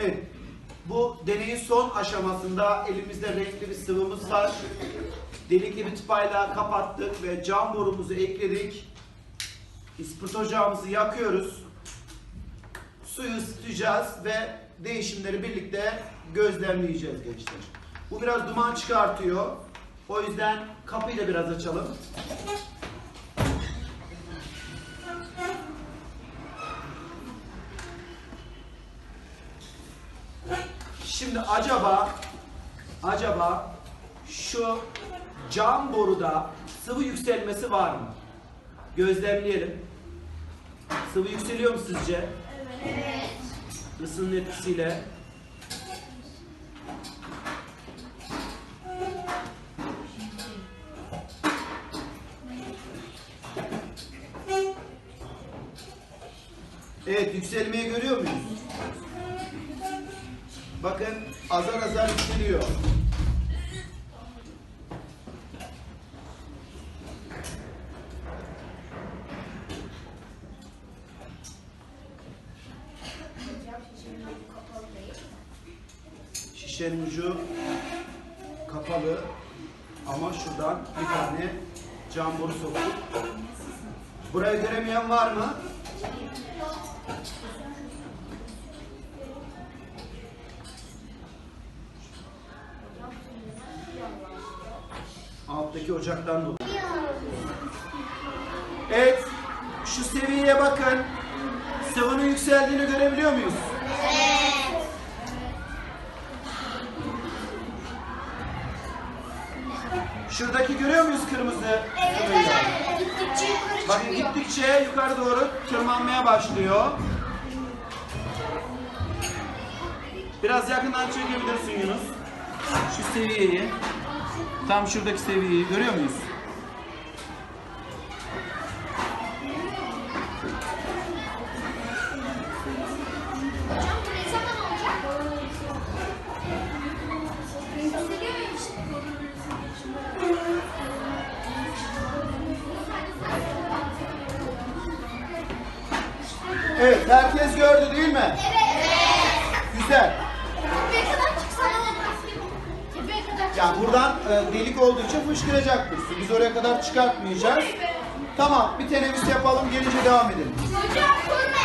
Evet. Bu deneyin son aşamasında elimizde renkli bir sıvımız var. Delikli bir tıpayla kapattık ve cam borumuzu ekledik. İsprit ocağımızı yakıyoruz. Suyu ısıtacağız ve değişimleri birlikte gözlemleyeceğiz gençler. Bu biraz duman çıkartıyor. O yüzden kapıyı da biraz açalım. Şimdi acaba acaba şu cam boruda sıvı yükselmesi var mı? Gözlemleyelim. Sıvı yükseliyor mu sizce? Evet. Isının etkisiyle. Evet yükselmeyi görüyor muyuz? Bakın azar azar yükseliyor. Şişenin ucu kapalı ama şuradan bir tane cam boru soktuk. Burayı göremeyen var mı? Alttaki ocaktan dolayı. Evet. Şu seviyeye bakın. Sıvının yükseldiğini görebiliyor muyuz? Şuradaki görüyor muyuz kırmızı sıvıyı? Gittikçe yukarı Bakın çıkıyor. gittikçe yukarı doğru tırmanmaya başlıyor. Biraz yakından çekebilirsin Yunus. Şu seviyeyi. Tam şuradaki seviyeyi görüyor muyuz? Evet, herkes gördü değil mi? Evet. Güzel. Yani buradan e, delik olduğu için fışkıracaktır su. Biz oraya kadar çıkartmayacağız. Tamam, bir teneffüs yapalım, gelince devam edelim.